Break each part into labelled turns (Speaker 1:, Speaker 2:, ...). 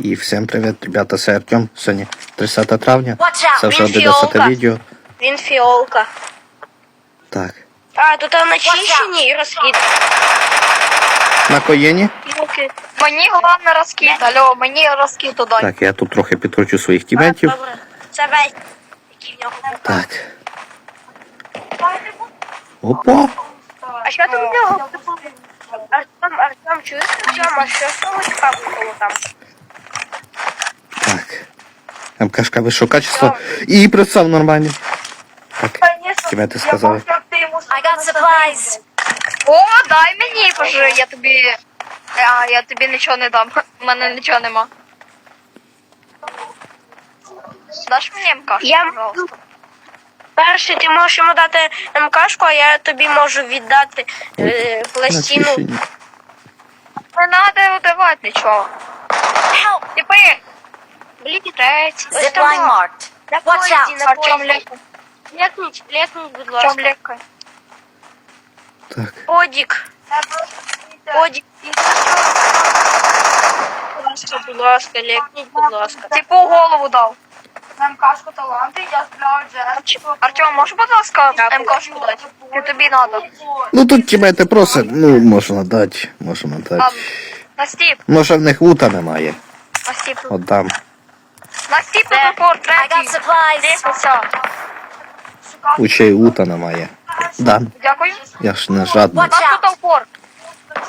Speaker 1: І всім привіт, ребята, це Артем. Сьогодні 30 травня. Це вже
Speaker 2: він
Speaker 1: 11 відео.
Speaker 2: Він фіолка.
Speaker 1: Так.
Speaker 2: А, тут начищені і розкид.
Speaker 1: На коєні.
Speaker 3: Мені головне розкид, алло, мені розкид туди.
Speaker 1: Так, я тут трохи підкручу своїх тіментів.
Speaker 2: Це весь. Який в нього.
Speaker 1: Так. Опа.
Speaker 2: А що там в нього? Артем, Артем, чуєш, Артем, а що з того цікавого там?
Speaker 1: МКшка вищого качества. І прицел нормальний. Так. Тімети сказали.
Speaker 2: I got supplies.
Speaker 3: О, дай мені, пожи, я тобі. А, я тобі нічого не дам. У мене нічого нема. Даш мені МК,
Speaker 2: Я-
Speaker 3: пожалуйста.
Speaker 2: Перше, ти можеш йому дати МКшку, а я тобі можу віддати е, пластину.
Speaker 3: Не треба давати нічого.
Speaker 2: Help!
Speaker 3: Типи, третій.
Speaker 2: Ось
Speaker 4: Zipline marked.
Speaker 2: На
Speaker 4: Watch
Speaker 2: поїзді,
Speaker 4: out.
Speaker 2: на
Speaker 3: Артем
Speaker 2: поїзді.
Speaker 3: легко.
Speaker 2: Лекніть, лекніть, будь ласка.
Speaker 3: легко.
Speaker 1: Так.
Speaker 2: Подік. Подік. Будь ласка, будь ласка, лекніть, будь ласка.
Speaker 3: Типу голову дав.
Speaker 5: Нам кашку таланти, я збираю джерел.
Speaker 3: Артем, можеш, будь ласка, МКшку дати? Чи тобі треба?
Speaker 1: Ну тут тімейти просять, ну можна дати, можна дати.
Speaker 3: Настіп,
Speaker 1: Може в них лута немає.
Speaker 3: Настіп.
Speaker 1: Отдам.
Speaker 3: Настіп, тут упор,
Speaker 4: I got
Speaker 3: третій. Дивися.
Speaker 1: Учей лута немає. Дам.
Speaker 3: Дякую.
Speaker 1: Я ж не жадний.
Speaker 3: У нас тут упор.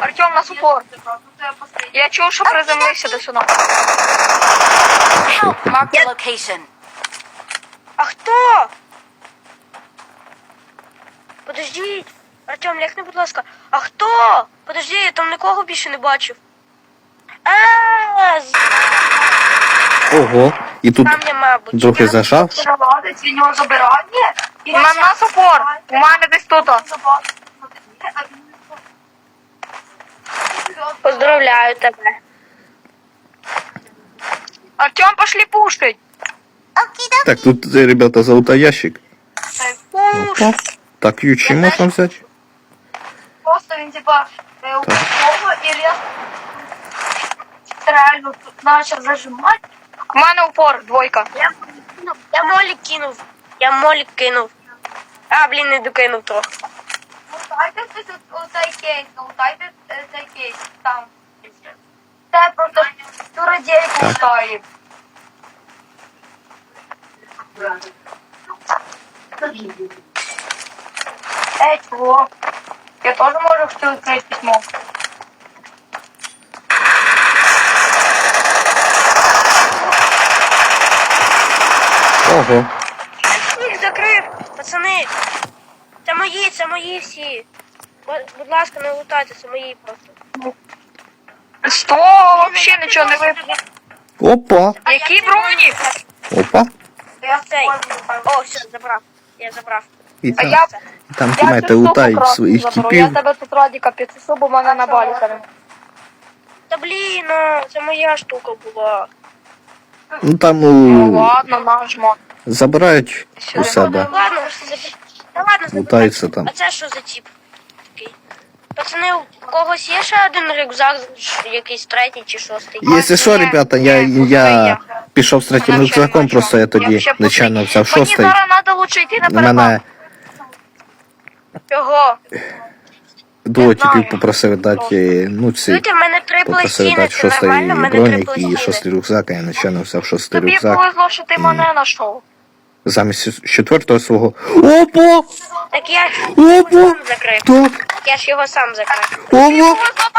Speaker 3: Артем, у нас упор. Я чув, що приземлився до сюди.
Speaker 4: Mark the location.
Speaker 2: А хто? Подождіть. Артем, лягни, будь ласка. А хто? Подожди, я там нікого більше не бачив. А, з-
Speaker 1: Ого. І тут
Speaker 2: там я, мабуть.
Speaker 1: трохи зажав.
Speaker 5: Наладить, він його забирає. І
Speaker 3: У мене нас упор. У мене десь тут.
Speaker 2: Поздравляю тебе.
Speaker 3: Артем, пошли пушить.
Speaker 1: Так, тут, е, ребята, золотой ящик.
Speaker 2: Уж.
Speaker 1: Опа. Так, ключі можна взяти.
Speaker 5: Просто він типа е, упакову і рез реально тут почав зажимати.
Speaker 3: У мене упор, двойка.
Speaker 2: Я, молік кинув. Я молік кинув. А, блін, не докинув трохи.
Speaker 5: Лутайте от- оцей кейс, лутайте е, цей кейс там. Це просто турадейку лутає. Ей, чувак. Я теж можу хотіти відкрити письмо.
Speaker 1: Ого.
Speaker 2: Їх закрив, пацани. Це мої, це мої всі. Будь ласка, не лутайте, це мої просто.
Speaker 3: Сто, взагалі нічого не випало.
Speaker 1: Опа.
Speaker 3: Які броні?
Speaker 1: Опа.
Speaker 5: Я
Speaker 2: Цей. О, все, забрав. Я забрав.
Speaker 1: І
Speaker 3: А
Speaker 1: там,
Speaker 3: я,
Speaker 1: і там
Speaker 3: штуку
Speaker 1: лутають своїх
Speaker 3: заберу. Я тебе тут радіка підсосу, бо в мене на балі зараз.
Speaker 2: Та блін, ну, це моя штука була.
Speaker 1: Ну там
Speaker 3: Ну
Speaker 1: ну,
Speaker 3: ладно, нажмо.
Speaker 1: забирають у себе.
Speaker 2: Ладно, заб- Та ладно.
Speaker 1: Лутаються там.
Speaker 2: А це що за тип? Такий. Пацани, у когось є ще один рюкзак, ш- якийсь третій чи шостий?
Speaker 1: Якщо що, ребята, я, я пішов з третім рюкзаком, просто я тоді нечайно взяв шостий.
Speaker 3: Мені зараз треба лучше йти на перебан.
Speaker 1: мене
Speaker 2: Чого?
Speaker 1: Двоє типів попросили дати, ну ці,
Speaker 2: Чуєте, в мене три
Speaker 1: попросили дати шостий бронік і шостий рюкзак, а я нечайно взяв шостий
Speaker 3: Тобі
Speaker 1: рюкзак.
Speaker 3: повезло, що ти мене знайшов.
Speaker 1: Замість четвертого свого. Опа!
Speaker 2: Так я ж
Speaker 1: Опа!
Speaker 2: його сам закрив.
Speaker 1: Так,
Speaker 2: Я ж його сам закрив.
Speaker 1: опа!
Speaker 3: Повезло,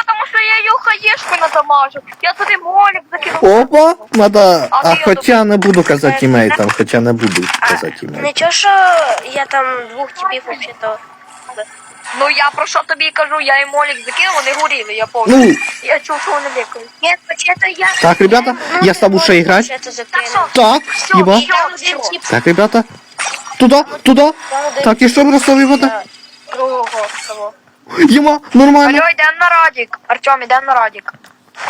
Speaker 3: тому що я його хаєшку надамажу. Я туди молік закинув.
Speaker 1: Опа! Надо,
Speaker 3: А
Speaker 1: хоча не буду казати тімейтам, хоча не буду казати тімейтам.
Speaker 2: Нічого, що я там двох типів взагалі-то.
Speaker 3: Ну я про що тобі кажу, я їм молік закинув, вони горіли, я пам'ятаю.
Speaker 1: Ну,
Speaker 3: Я чув, що вони лікають.
Speaker 2: Ні, вообще-то я...
Speaker 1: так, ребята, я с тобой ще играть. Так, ибо.
Speaker 2: Там один тип,
Speaker 1: Так, ребята. Туда, туда. Так, і що бросав ребята?
Speaker 3: Другого того.
Speaker 1: Нормально.
Speaker 3: Алло, йдемо на радік. Артем, йдемо на радік.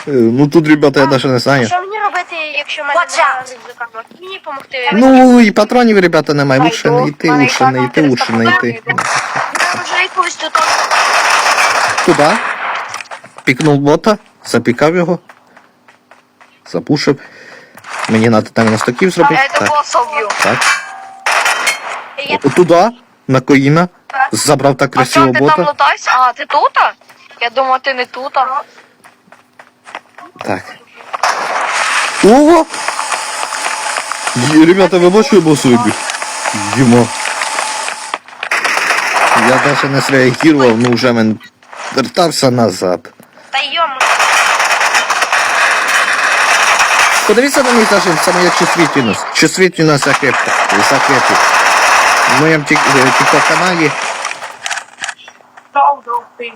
Speaker 1: Е, Ну тут, ребята, я даже не знаю.
Speaker 2: Що мені робити, якщо в мене
Speaker 4: Watch
Speaker 2: немає рюкзака? Мені допомогти?
Speaker 1: Ну і патронів, ребята, немає. Лучше не йти, лучше не йти, лучше не йти.
Speaker 2: Якусь тут...
Speaker 1: Туда. Пікнув бота, запікав його. Запушив. Мені треба там на стоків зробити.
Speaker 3: Я
Speaker 1: Так, так.
Speaker 2: Я
Speaker 1: Туди, на коїна. Забрав так
Speaker 3: А
Speaker 1: красиво
Speaker 3: чого ти там
Speaker 1: бота.
Speaker 3: лутайся? А, ти тут? Я думав, ти не тут.
Speaker 1: Так. Ого! Ребята, ви бачили босу вибіг? Дімо. Я навіть не зреагував, ну вже мен вертався назад.
Speaker 2: Та йому.
Speaker 1: Подивіться на мій зажим, саме як чувствительність. Чувствительність закрепка. Закрепки. В моєму тікток каналі.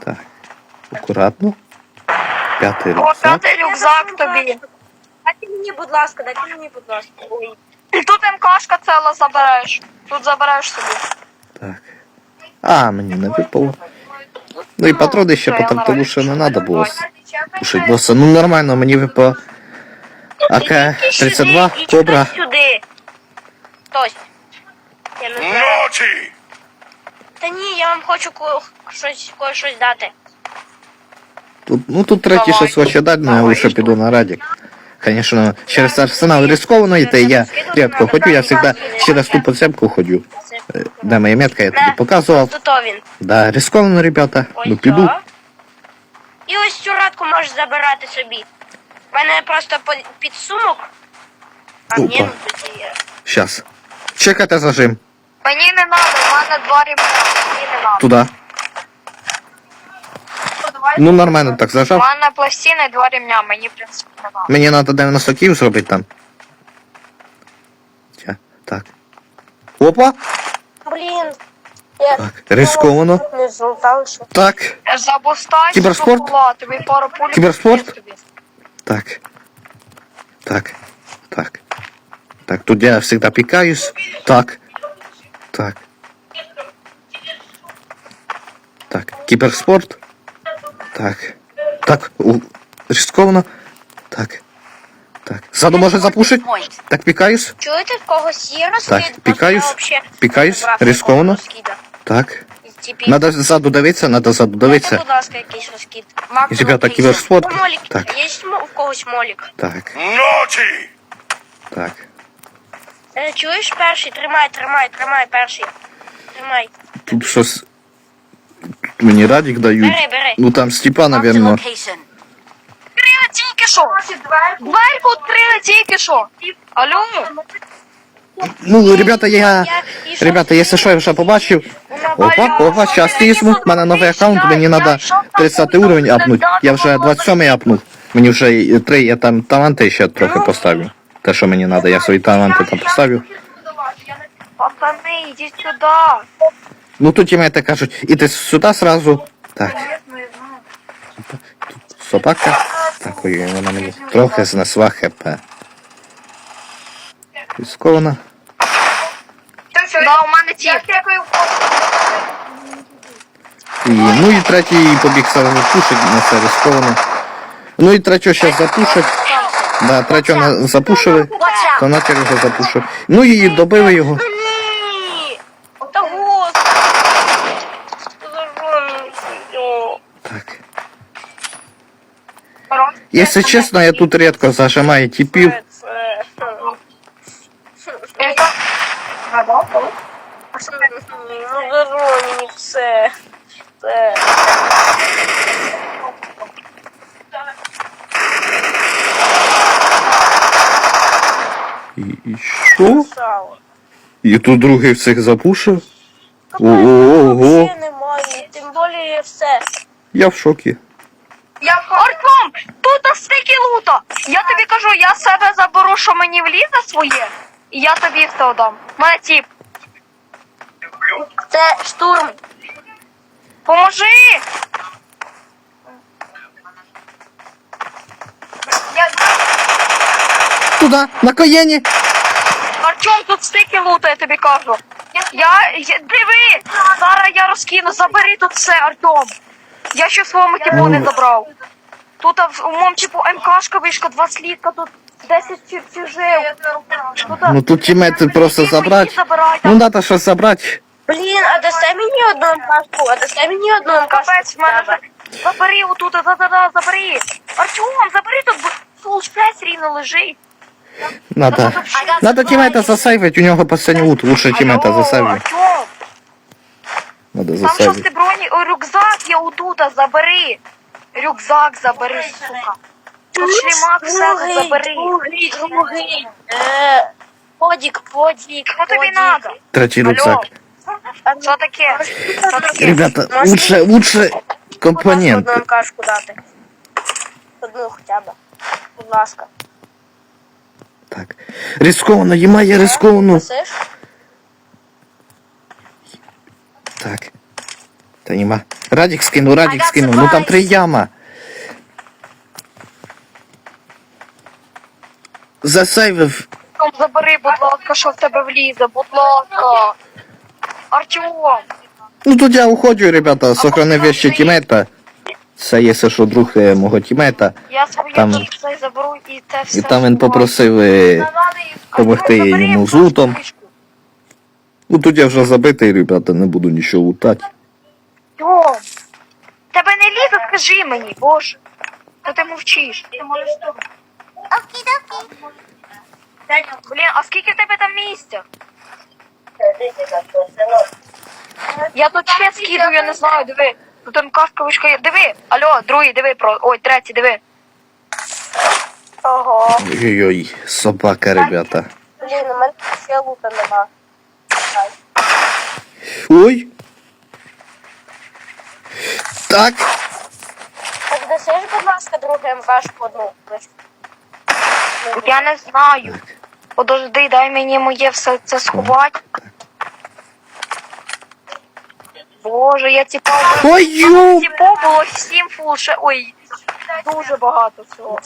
Speaker 1: Так. Акуратно. П'ятий
Speaker 3: О,
Speaker 1: рюкзак.
Speaker 3: п'ятий рюкзак тобі.
Speaker 2: Дайте мені, будь ласка, дайте мені, будь ласка. Ой.
Speaker 3: Тут МКшка ціла забереш. Тут забереш собі.
Speaker 1: Так. А, мені не випало. Ну і патрони ще потім, тому що не треба було пушити боса. Ну нормально, мені випало. АК-32,
Speaker 2: Ідіть
Speaker 1: Кобра.
Speaker 2: сюди. Хтось. Я не знаю. Та ні, я вам хочу ко- щось, кое-щось дати.
Speaker 1: Тут, ну тут третій щось хоче дати, але я лише піду на радік. Звісно, через арсенал ризиковано йти, я рідко ходю, я завжди через ту подземку ходю. Де моя метка, я тобі показував.
Speaker 2: тут він.
Speaker 1: Да, ризиковано, ребята. Ну піду.
Speaker 2: І ось цю радку можеш забирати собі. У мене просто по- під сумок. А ні,
Speaker 1: Опа.
Speaker 2: ну тоді є.
Speaker 1: Щас. Чекайте зажим.
Speaker 3: Мені не треба, в мене два. Мені не треба.
Speaker 1: Туди. Ну нормально так
Speaker 3: У
Speaker 1: зажав.
Speaker 3: мене пластини два рівня, мені в принципі не треба.
Speaker 1: Мені треба 90 ків зробити там. Тя, Так. Опа!
Speaker 2: Блін. Я
Speaker 1: Так, ризиковано.
Speaker 2: не злутав, що.
Speaker 1: Так.
Speaker 3: Забустай,
Speaker 1: Кіберспорт?
Speaker 3: була, тобі пару пуль.
Speaker 1: Кіберспорт?
Speaker 3: тобі.
Speaker 1: Так. Так. Так. Так, тут я всегда пикаюсь. Так. Так. Так, киберспорт. Так. Так, у, рискованно. Так. Так. Ззаду може запушить. Так, пікаюсь.
Speaker 2: Чуєте, в когось є розкид?
Speaker 1: Так, пікаюсь, пікаюсь,
Speaker 2: розкида.
Speaker 1: Так. Надо ззаду дивитися, надо ззаду
Speaker 2: Дайте,
Speaker 1: дивитися.
Speaker 2: будь ласка, якийсь розкид.
Speaker 1: Ребята, кіберспорт.
Speaker 2: Молік.
Speaker 1: Так.
Speaker 2: Є в когось молік.
Speaker 1: Так,
Speaker 4: Naughty!
Speaker 1: так.
Speaker 2: Е, Чуєш перший? Тримай, тримай, тримай перший. Тримай.
Speaker 1: Тут щось. Тут мені радік дають.
Speaker 2: Бери, бери.
Speaker 1: Ну там Степа, наверное.
Speaker 3: Відкрили тільки що. Дверку відкрили тільки що. Алло?
Speaker 1: Ну, ребята, я.
Speaker 2: Я ішов
Speaker 1: Ребята, якщо що, я вже побачив. Опа, опа, щас візьму. У мене новий аккаунт, мені треба 30 уровень апнуть. Я вже 27 апнув. Мені вже 3, я там таланти ще трохи поставлю. Те, що мені треба, я свої таланти там поставлю.
Speaker 3: Пацани, йдіть сюди.
Speaker 1: Ну тут тімейте кажуть, іди сюди сразу. Так. Тут собака. Так, ой, вона мені трохи знесла хп. Рискована.
Speaker 3: Да, у мене ті.
Speaker 1: І, ну і третій побіг сразу пушить, на це рисковано. Ну і третього ще запушить. Да, третього запушили, то натяг його запушив. Ну і добили його.
Speaker 2: Ну ні! Та господи! О,
Speaker 1: Так. Якщо чесно, я тут рідко зажимаю типів. І, і що? І тут другий всіх запушив. Ого.
Speaker 2: Тим більше все.
Speaker 1: Я в шокі.
Speaker 3: Я лута. Я тобі кажу, я себе заберу, що мені влізе своє, і я тобі все дам. Мене тіп,
Speaker 2: Це штурм.
Speaker 3: поможи!
Speaker 1: Туди, на коєні.
Speaker 3: Артем, тут стільки лута, я тобі кажу. Я, я диви! Зараз я розкину, забери тут все, Артем. Я ще своєму типу не забрав. Тут а, в- у моєму типу МКшка вишка, 20 літка, тут 10 чіп чужив. Тут, а,
Speaker 1: Ну тут тімейти просто
Speaker 3: мені
Speaker 1: забрати. Ну треба щось забрати.
Speaker 2: Блін, а дасте мені одну МКшку, а дасте мені одну МКшку.
Speaker 3: Капець, в мене за- забери отут, да-да-да, забери. Артем, забери тут, бо фул 6 рівно лежить.
Speaker 1: Надо. Надо тімейта засейвить, у нього останній лут. Лучше тімейта
Speaker 3: Алло,
Speaker 1: засейвить.
Speaker 3: Артем,
Speaker 1: Надо
Speaker 3: Там
Speaker 1: засейвить.
Speaker 3: шости броні, о, рюкзак є отута, забери. Рюкзак забери, сука. Шлімак все забери.
Speaker 2: другий, другий. Е, Подік, подік,
Speaker 3: Що тобі надо?
Speaker 1: Третій рюкзак.
Speaker 3: Що таке? Що таке?
Speaker 1: Ребята, лучше, лучше
Speaker 2: Будь ласка, одну МКшку дати. Одну хоча б. Будь ласка.
Speaker 1: Так. Рисковано, їмає рисковано.
Speaker 2: Просиш?
Speaker 1: Так. Та нема. Радік скинув, Радік скинув. Ну там три яма. Засейвив.
Speaker 3: Артем, забери, будь ласка, що в тебе влізе, будь ласка. Артем,
Speaker 1: Ну тут я уходжу, ребята, сохрани вещи тімейта. Це якщо що друг е, мого тімейта.
Speaker 3: я свою
Speaker 1: Там-
Speaker 3: чіпси заберу і це все.
Speaker 1: І там він попросив е, допомогти йому з лутом. Ну тут я вже забитий, ребята, не буду нічого лутати.
Speaker 3: Артем, тебе не лізе, скажи мені, боже. То ти мовчиш.
Speaker 5: Ти можеш тут.
Speaker 3: Блін, а скільки в тебе там місця? Я тут ще скидаю, я не знаю, диви. Тут там кашка вишка є. Диви, алло, другий, диви про. Ой, третій, диви.
Speaker 2: Ого.
Speaker 1: Ой-ой, собака, ребята.
Speaker 2: Блін, у мене ще лута нема.
Speaker 1: Ой. Так.
Speaker 2: Так досиш, будь ласка, другу МКшку одну.
Speaker 3: Я не знаю. Подожди, дай мені моє все це сховати. Боже, я тіпав.
Speaker 1: Ой, ю.
Speaker 3: Тіпо було 7 фул, ще. Ой, дуже багато всього.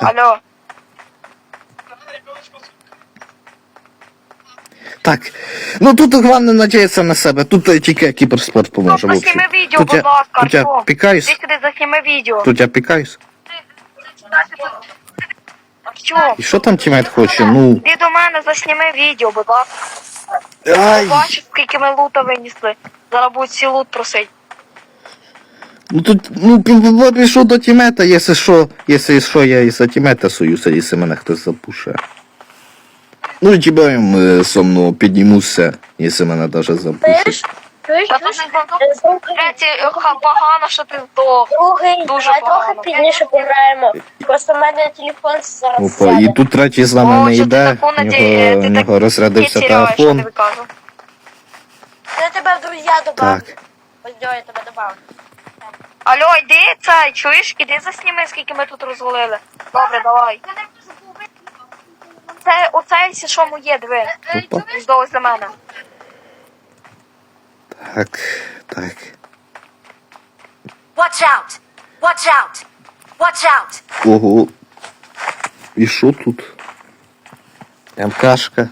Speaker 3: Алло.
Speaker 1: Так. Ну тут головне надіятися на себе. Тут тільки кіберспорт поможе.
Speaker 3: Ну,
Speaker 1: в
Speaker 3: відео,
Speaker 1: Тут
Speaker 3: будь ласка,
Speaker 1: тут я пікаюсь.
Speaker 3: Ти сюди засніми відео.
Speaker 1: Тут я пікаюсь. І що там тімейт хоче? Ну.
Speaker 3: ти до мене засніми відео, будь ласка.
Speaker 1: Ай.
Speaker 3: Бачиш, скільки ми лута винесли. Зараз будуть всі лут просить.
Speaker 1: Ну тут, ну, пі- пі- пішов до тімета, якщо що, якщо що, я із тімета союза, якщо мене хтось запуше. Ну, і тебе е, со мною піднімуся, якщо мене даже
Speaker 3: е, ха- погано, що ти здох.
Speaker 2: Другий,
Speaker 3: Дуже
Speaker 2: давай трохи
Speaker 3: погано.
Speaker 2: пізніше пограємо. Просто в мене телефон зараз
Speaker 1: Опа, і тут третій з нами
Speaker 3: О,
Speaker 1: не
Speaker 3: що ти
Speaker 1: йде,
Speaker 3: таку наді-
Speaker 1: нього,
Speaker 3: ти так
Speaker 1: розрядився
Speaker 3: я
Speaker 1: телефон.
Speaker 3: тобі кажу.
Speaker 2: Я тебе в друзі добавлю.
Speaker 1: Так.
Speaker 2: Ось я тебе добавлю.
Speaker 3: Алло, йди, цей, чуєш? Іди засніми, скільки ми тут розвалили. Добре, давай. оце, що моє, диви.
Speaker 1: Опа.
Speaker 3: Здалось за мене.
Speaker 1: Так, так.
Speaker 4: Watch out! Watch out! Watch out!
Speaker 1: Ого. І що тут? МКшка.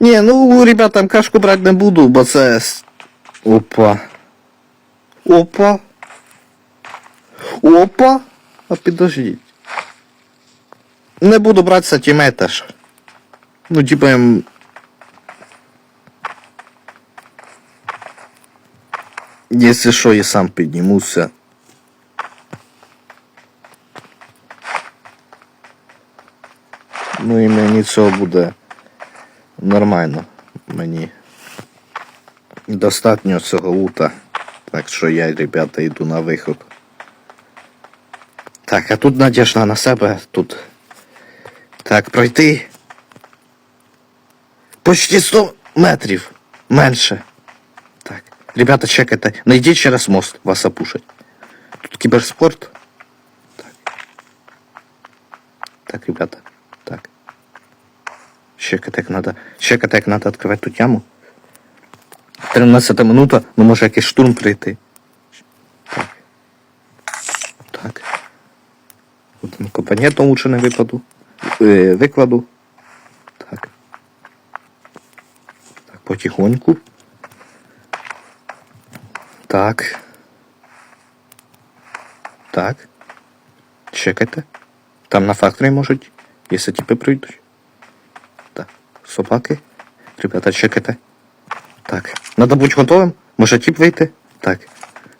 Speaker 1: Ні, ну, ребята, МКшку брати не буду, бо це... с- Опа. Опа. Опа. А підождіть. Не буду брати сантиметр. ж. Ну, типа, Якщо що, я сам піднімуся. Ну і мені цього буде нормально. Мені достатньо цього лута. Так що я, ребята, йду на виход. Так, а тут надіжда на себе. Тут. Так, пройти. Почти 100 метрів. Менше. Так. Ребята, чекайте. Найдіть через мост, вас опушать. Тут кіберспорт. Так. Так, ребята. Так. Чекайте, як надо. Чекайте, як надо відкривати ту яму. 13 минута, ну може якийсь штурм прийти. Так. Так. Один компонентом лучше не випаду. Е, викладу. Так. Так, потихоньку. Так. Так. Чекайте. Там на факторі можуть, якщо типи прийдуть. Так, собаки. Ребята, чекайте. Так. Надо бути готовим. Може тип вийти? Так.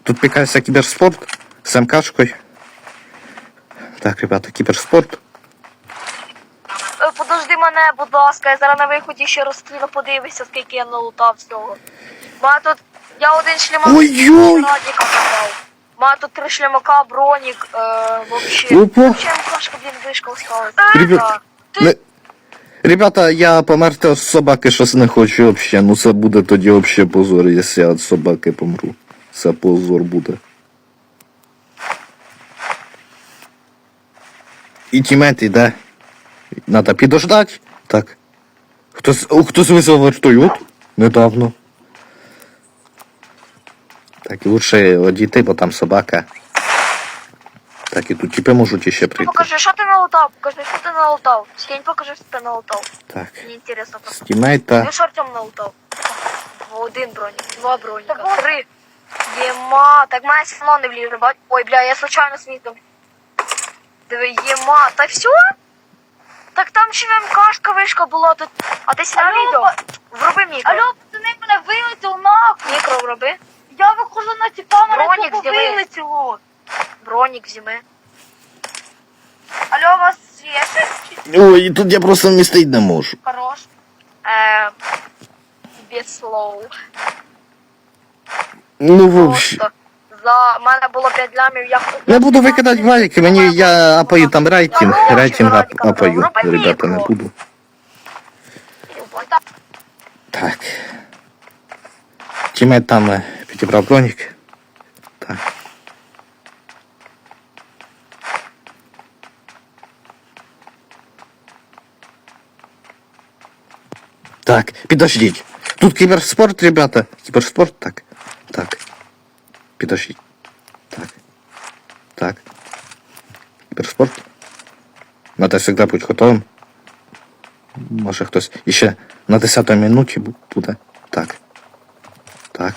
Speaker 1: Тут пікається кіберспорт з МКшкою. Так, ребята, кіберспорт.
Speaker 3: Мене, будь ласка, я зараз на виході ще розкину, подивися, скільки я налутав всього. Ма тут. Я один шлемак
Speaker 1: Ой-ой!
Speaker 3: радіка забрав. Ма тут три шлемака, бронік, е, вообще.
Speaker 1: Опа.
Speaker 3: Вообще, Микошка, блін, вишка осталась.
Speaker 1: Ребят, не... Ребята, я померти від собаки щось не хочу взагалі. Ну це буде тоді взагалі позор, якщо я від собаки помру. Це позор буде. І тімет іде. Надо підождати. Так. Хтось, хтось визвав вертольот? Недавно. Так, і лучше одійти, бо там собака. Так, і тут тіпи можуть іще прийти.
Speaker 3: Покажи, що ти налутав, покажи, що ти налутав. Скинь, покажи, що ти налутав.
Speaker 1: Так.
Speaker 3: Мені інтересно просто.
Speaker 1: Стімейта.
Speaker 3: Що Артем налутав? Один бронік, два броніка, три. Єма, так має не влізе, бать. Ой, бля, я случайно смітом. Диви, єма, так все? Так там ще МКшка вишка була тут. А ти сняв
Speaker 5: Алло,
Speaker 3: відео? Вроби мікро.
Speaker 5: Алло, пацани, мене вилетіло нахуй.
Speaker 3: Мікро вроби.
Speaker 5: Я виходжу на тіпа, мене
Speaker 3: Бронік
Speaker 5: тупо
Speaker 3: зніми.
Speaker 5: вилетіло.
Speaker 3: Бронік зіми.
Speaker 5: Алло, у вас є щось?
Speaker 1: Ой, тут я просто вмістити не можу.
Speaker 5: Хорош.
Speaker 3: Е, без слов.
Speaker 1: Ну, вообще.
Speaker 3: Просто. За мене було 5 лямів, я
Speaker 1: Не буду викидати валіки, мені я апаю там рейтинг. Рейтинг ап- апаю, ребята, не буду. Так. Тімет там е, підібрав бронік. Так. Так, підождіть. Тут кіберспорт, ребята. Кіберспорт, так. Так. Підождіть. Так. Так. Кіберспорт. Надо завжди бути готовим. Може хтось іще на 10 минуті бу- буде. Так. Так.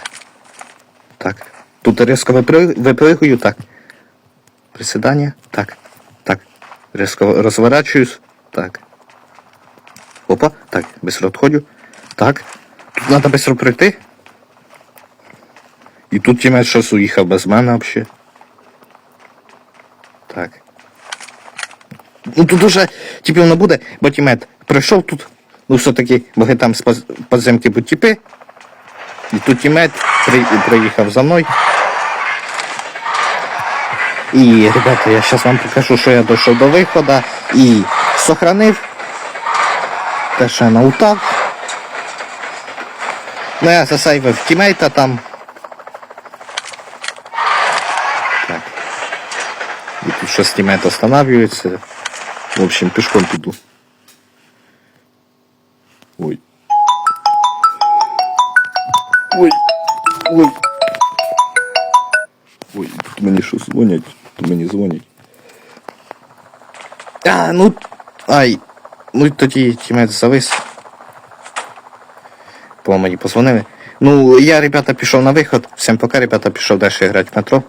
Speaker 1: Так. Тут різко випри- випригую, так. Присідання. Так. Так. Різко розворачуюсь. Так. Опа. Так, быстро відходю. Так. Тут треба быстро пройти. І тут тімець щось уїхав без мене взагалі. Так. Ну тут уже типів не буде, бо тімет пройшов тут. Ну все-таки могли там з подземки будуть тіпи. І тут тімет при, приїхав за мною. І, ребята, я зараз вам покажу, що я дійшов до виходу і сохранив те, що я наутав. Ну я засейвив тімейта там. Тут щось останавливается. В общем, пешком піду. Ой. Ой. Ой. Ой, тут мені що дзвонять. Тут мені дзвонять. А, ну. Ай. Ну тоді тімець завис. По мені позвонили. Ну, я, ребята, пішов на виход. Всім пока, ребята, пішов далі грати в метро.